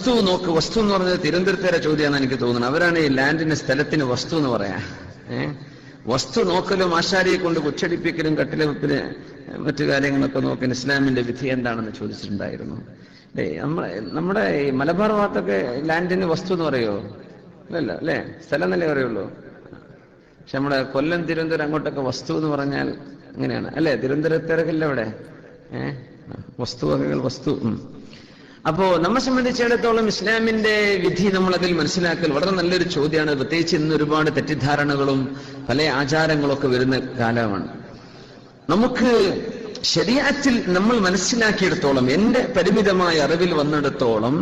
വസ്തു നോക്ക് വസ്തു എന്ന് പറഞ്ഞത് തിരുവനന്തപുരത്തേരെ ചോദ്യമാണ് എനിക്ക് തോന്നുന്നത് അവരാണ് ഈ ലാൻഡിന്റെ സ്ഥലത്തിന് വസ്തു എന്ന് പറയാ. വസ്തു നോക്കലും ആശാരിയെ കൊണ്ട് കുച്ചടിപ്പിക്കലും കട്ടിലെപ്പിന് മറ്റു കാര്യങ്ങളൊക്കെ നോക്കി ഇസ്ലാമിന്റെ വിധി എന്താണെന്ന് ചോദിച്ചിട്ടുണ്ടായിരുന്നു. നമ്മളെ നമ്മുടെ ഈ മലബാർ ഭാഗത്തൊക്കെ ലാൻഡിന് വസ്തു എന്ന് പറയോ? അല്ലല്ലോ അല്ലേ? സ്ഥലം എന്നല്ലേ പറയുള്ളൂ? പക്ഷെ നമ്മുടെ കൊല്ലം തിരുവനന്തപുരം അങ്ങോട്ടൊക്കെ വസ്തു എന്ന് പറഞ്ഞാൽ അങ്ങനെയാണ്. അല്ലേ? തിരുവനന്തപുരത്തിറക്കില്ല അവിടെ. ഏഹ് വസ്തുവകകൾ വസ്തു. അപ്പോ നമ്മെ സംബന്ധിച്ചിടത്തോളം ഇസ്ലാമിന്റെ വിധി നമ്മൾ അതിൽ മനസ്സിലാക്കൽ വളരെ നല്ലൊരു ചോദ്യമാണ്. പ്രത്യേകിച്ച് ഇന്ന് ഒരുപാട് തെറ്റിദ്ധാരണകളും പല ആചാരങ്ങളും ഒക്കെ വരുന്ന കാലമാണ്. നമുക്ക് ശരിയാറ്റിൽ നമ്മൾ മനസ്സിലാക്കിയിടത്തോളം എന്റെ പരിമിതമായ അറിവിൽ വന്നിടത്തോളം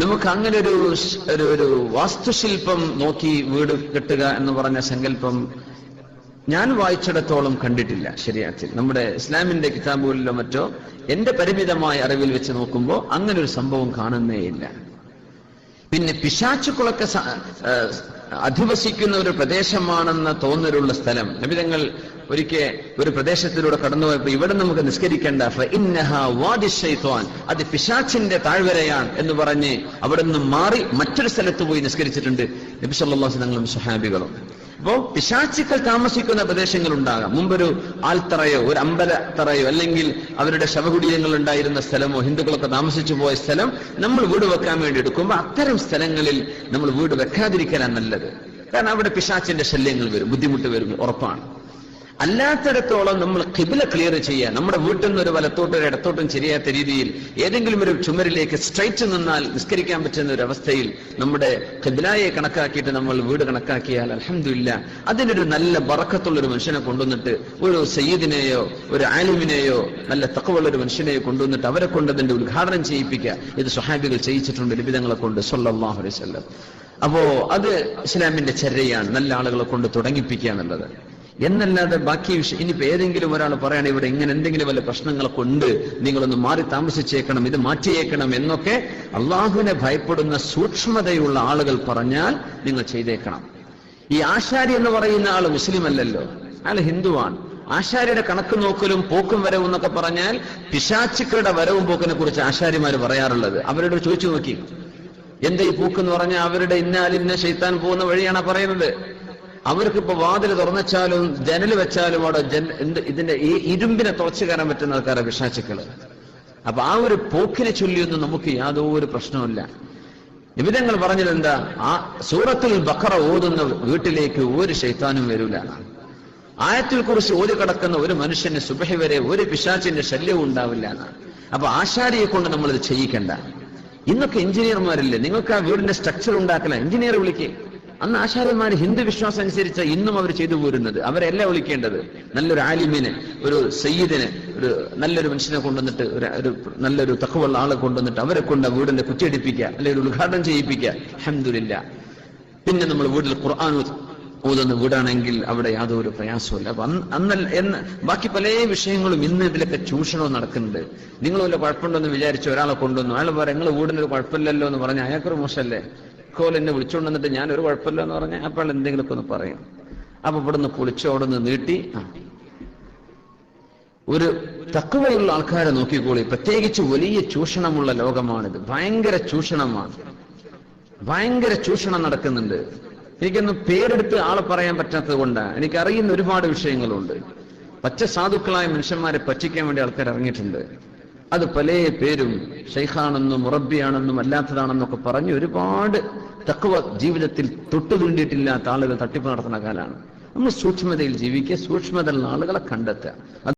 നമുക്ക് അങ്ങനെ ഒരു ഒരു വാസ്തുശില്പം നോക്കി വീട് കെട്ടുക എന്ന് പറഞ്ഞ സങ്കല്പം ഞാൻ വായിച്ചിടത്തോളം കണ്ടിട്ടില്ല ശരിയാത്തിൽ. നമ്മുടെ ഇസ്ലാമിന്റെ കിതാബുകളിലോ മറ്റോ എന്റെ പരിമിതമായ അറിവിൽ വെച്ച് നോക്കുമ്പോൾ അങ്ങനെ ഒരു സംഭവം കാണുന്നേയില്ല പിന്നെ പിശാച്ചുക്കളൊക്കെ അധിവസിക്കുന്ന ഒരു പ്രദേശമാണെന്ന തോന്നലുള്ള സ്ഥലം നബിതങ്ങൾ ഒരിക്കൽ ഒരു പ്രദേശത്തിലൂടെ കടന്നുപോയപ്പോ ഇവിടെ നമുക്ക് നിസ്കരിക്കേണ്ട ഫ വാദി ശൈത്വാൻ അത് പിശാച്ചിന്റെ താഴ്വരയാണ് എന്ന് പറഞ്ഞ് അവിടെ നിന്ന് മാറി മറ്റൊരു സ്ഥലത്ത് പോയി നിസ്കരിച്ചിട്ടുണ്ട് നബി അള്ളാഹു തങ്ങളും സുഹാബികളും അപ്പോ പിശാച്ചുക്കൾ താമസിക്കുന്ന പ്രദേശങ്ങൾ ഉണ്ടാകാം മുമ്പൊരു ആൽത്തറയോ ഒരു അമ്പലത്തറയോ അല്ലെങ്കിൽ അവരുടെ ശവകുടീരങ്ങൾ ഉണ്ടായിരുന്ന സ്ഥലമോ ഹിന്ദുക്കളൊക്കെ താമസിച്ചു പോയ സ്ഥലം നമ്മൾ വീട് വെക്കാൻ വേണ്ടി എടുക്കുമ്പോൾ അത്തരം സ്ഥലങ്ങളിൽ നമ്മൾ വീട് വെക്കാതിരിക്കലാണ് നല്ലത്. കാരണം അവിടെ പിശാച്ചിന്റെ ശല്യങ്ങൾ വരും ബുദ്ധിമുട്ട് വരും ഉറപ്പാണ്. അല്ലാത്തിടത്തോളം നമ്മൾ കിബില ക്ലിയർ ചെയ്യുക. നമ്മുടെ വീട്ടിൽ നിന്ന് ഒരു വലത്തോട്ടും ഒരു ഇടത്തോട്ടും ശരിയാത്ത രീതിയിൽ ഏതെങ്കിലും ഒരു ചുമരിലേക്ക് സ്ട്രൈറ്റ് നിന്നാൽ നിസ്കരിക്കാൻ പറ്റുന്ന ഒരു അവസ്ഥയിൽ നമ്മുടെ കിബിലായെ കണക്കാക്കിയിട്ട് നമ്മൾ വീട് കണക്കാക്കിയാൽ അലഹമില്ല അതിനൊരു നല്ല ബറക്കത്തുള്ള ഒരു മനുഷ്യനെ കൊണ്ടുവന്നിട്ട് ഒരു സയ്യിദിനെയോ ഒരു ആലിമിനെയോ നല്ല തക്കവുള്ള ഒരു മനുഷ്യനെയോ കൊണ്ടുവന്നിട്ട് അവരെ കൊണ്ട് അതിന്റെ ഉദ്ഘാടനം ചെയ്യിപ്പിക്കുക. ഇത് സ്വഹാബികൾ ചെയ്യിച്ചിട്ടുണ്ട് ലിപിതങ്ങളെ കൊണ്ട് വസല്ലം. അപ്പോ അത് ഇസ്ലാമിന്റെ ചര്യയാണ്. നല്ല ആളുകളെ കൊണ്ട് തുടങ്ങിപ്പിക്കുക എന്നുള്ളത്. എന്നല്ലാതെ ബാക്കി വിഷയം ഇനിയിപ്പോ ഏതെങ്കിലും ഒരാൾ പറയണ ഇവിടെ ഇങ്ങനെ എന്തെങ്കിലും വല്ല പ്രശ്നങ്ങളൊക്കെ ഉണ്ട് നിങ്ങളൊന്ന് മാറി താമസിച്ചേക്കണം ഇത് മാറ്റിയേക്കണം എന്നൊക്കെ അള്ളാഹുവിനെ ഭയപ്പെടുന്ന സൂക്ഷ്മതയുള്ള ആളുകൾ പറഞ്ഞാൽ നിങ്ങൾ ചെയ്തേക്കണം. ഈ ആശാരി എന്ന് പറയുന്ന ആൾ മുസ്ലിം അല്ലല്ലോ അയാൾ ഹിന്ദുവാണ്. ആശാരിയുടെ കണക്ക് നോക്കലും പോക്കും വരവും എന്നൊക്കെ പറഞ്ഞാൽ പിശാച്ചുക്കളുടെ വരവും പോക്കിനെ കുറിച്ച് ആശാരിമാർ പറയാറുള്ളത്. അവരോട് ചോദിച്ചു നോക്കി. എന്താ ഈ പൂക്ക് എന്ന് പറഞ്ഞാൽ അവരുടെ ഇന്നാലിന്ന ശൈത്താൻ പോകുന്ന വഴിയാണ് പറയുന്നത്? അവർക്ക് ഇപ്പൊ വാതിൽ തുറന്നച്ചാലും ജനൽ വെച്ചാലും അവിടെ ഇതിന്റെ ഈ ഇരുമ്പിനെ തുറച്ചു കയറാൻ പറ്റുന്ന ആൾക്കാരെ വിഷാച്ചുക്കൾ അപ്പൊ ആ ഒരു പോക്കിനെ ചൊല്ലിയൊന്നും നമുക്ക് യാതൊരു പ്രശ്നവുമില്ല. നിമിതങ്ങൾ പറഞ്ഞത് എന്താ ആ സൂറത്തിൽ ബക്കറ ഓതുന്ന വീട്ടിലേക്ക് ഒരു ശൈത്താനും വരൂല. ആയത്തിൽ കുറിച്ച് ഓതി കിടക്കുന്ന ഒരു മനുഷ്യന് സുബഹി വരെ ഒരു പിശാച്ചിന്റെ ശല്യവും ഉണ്ടാവില്ല അപ്പൊ ആശാരിയെ കൊണ്ട് നമ്മൾ ഇത് ചെയ്യിക്കണ്ട. ഇന്നൊക്കെ എഞ്ചിനീയർമാരില്ലേ? നിങ്ങൾക്ക് ആ വീടിന്റെ സ്ട്രക്ചർ ഉണ്ടാക്കല. എഞ്ചിനീയർ വിളിക്കേ. അന്ന് ആശാര്യന്മാർ ഹിന്ദു വിശ്വാസം അനുസരിച്ച് ഇന്നും അവർ ചെയ്തു പോരുന്നത്. അവരെല്ലാം വിളിക്കേണ്ടത്? നല്ലൊരു ആലിമിനെ ഒരു സയ്യിദിനെ ഒരു നല്ലൊരു മനുഷ്യനെ കൊണ്ടുവന്നിട്ട് ഒരു നല്ലൊരു തക്കവുള്ള ആളെ കൊണ്ടുവന്നിട്ട് അവരെ കൊണ്ട് വീടിന്റെ കുറ്റിയടിപ്പിക്കുക അല്ലെങ്കിൽ ഉദ്ഘാടനം ചെയ്യിപ്പിക്കുക. അഹമ്മദില്ല പിന്നെ നമ്മൾ വീട്ടിൽ ഖുർആൻ ഊതുന്ന വീടാണെങ്കിൽ അവിടെ യാതൊരു പ്രയാസമില്ല അപ്പൊ അന്ന് അന്നല്ല ബാക്കി പല വിഷയങ്ങളും ഇന്ന് ഇതിലൊക്കെ ചൂഷണവും നടക്കുന്നുണ്ട്. നിങ്ങൾ വല്ല കുഴപ്പമുണ്ടെന്ന് വിചാരിച്ച് ഒരാളെ കൊണ്ടുവന്നു. അയാൾ പറയാം നിങ്ങൾ വീടിന് ഒരു കുഴപ്പമില്ലല്ലോ എന്ന് പറഞ്ഞാൽ അയാൾക്കൊരു മോശമല്ലേ? കോൽ എന്നെ വിളിച്ചോണ്ടെന്നിട്ട് ഞാൻ ഒരു കുഴപ്പമില്ല എന്ന് പറഞ്ഞാൽ അപ്പോൾ എന്തെങ്കിലുമൊക്കെ ഒന്ന് പറയും. അപ്പൊ ഇവിടുന്ന് നിന്ന് നീട്ടി. ഒരു തക്കവയുള്ള ആൾക്കാരെ നോക്കിക്കോളി. പ്രത്യേകിച്ച് വലിയ ചൂഷണമുള്ള ലോകമാണിത്. ഭയങ്കര ചൂഷണമാണ്. ഭയങ്കര ചൂഷണം നടക്കുന്നുണ്ട്. എനിക്കൊന്നും പേരെടുത്ത് ആളെ പറയാൻ പറ്റാത്തത് കൊണ്ടാണ് എനിക്കറിയുന്ന ഒരുപാട് വിഷയങ്ങളുണ്ട്. പച്ച സാധുക്കളായ മനുഷ്യന്മാരെ പറ്റിക്കാൻ വേണ്ടി ആൾക്കാർ ഇറങ്ങിയിട്ടുണ്ട്. അത് പല പേരും ഷെയ്ഖാണെന്നും മുറബിയാണെന്നും അല്ലാത്തതാണെന്നൊക്കെ പറഞ്ഞ് ഒരുപാട് തക്കവ ജീവിതത്തിൽ തൊട്ടു തീണ്ടിയിട്ടില്ലാത്ത ആളുകൾ തട്ടിപ്പ് നടത്തുന്ന കാലമാണ്. നമ്മൾ സൂക്ഷ്മതയിൽ ജീവിക്കുക സൂക്ഷ്മതയുള്ള ആളുകളെ കണ്ടെത്തുക.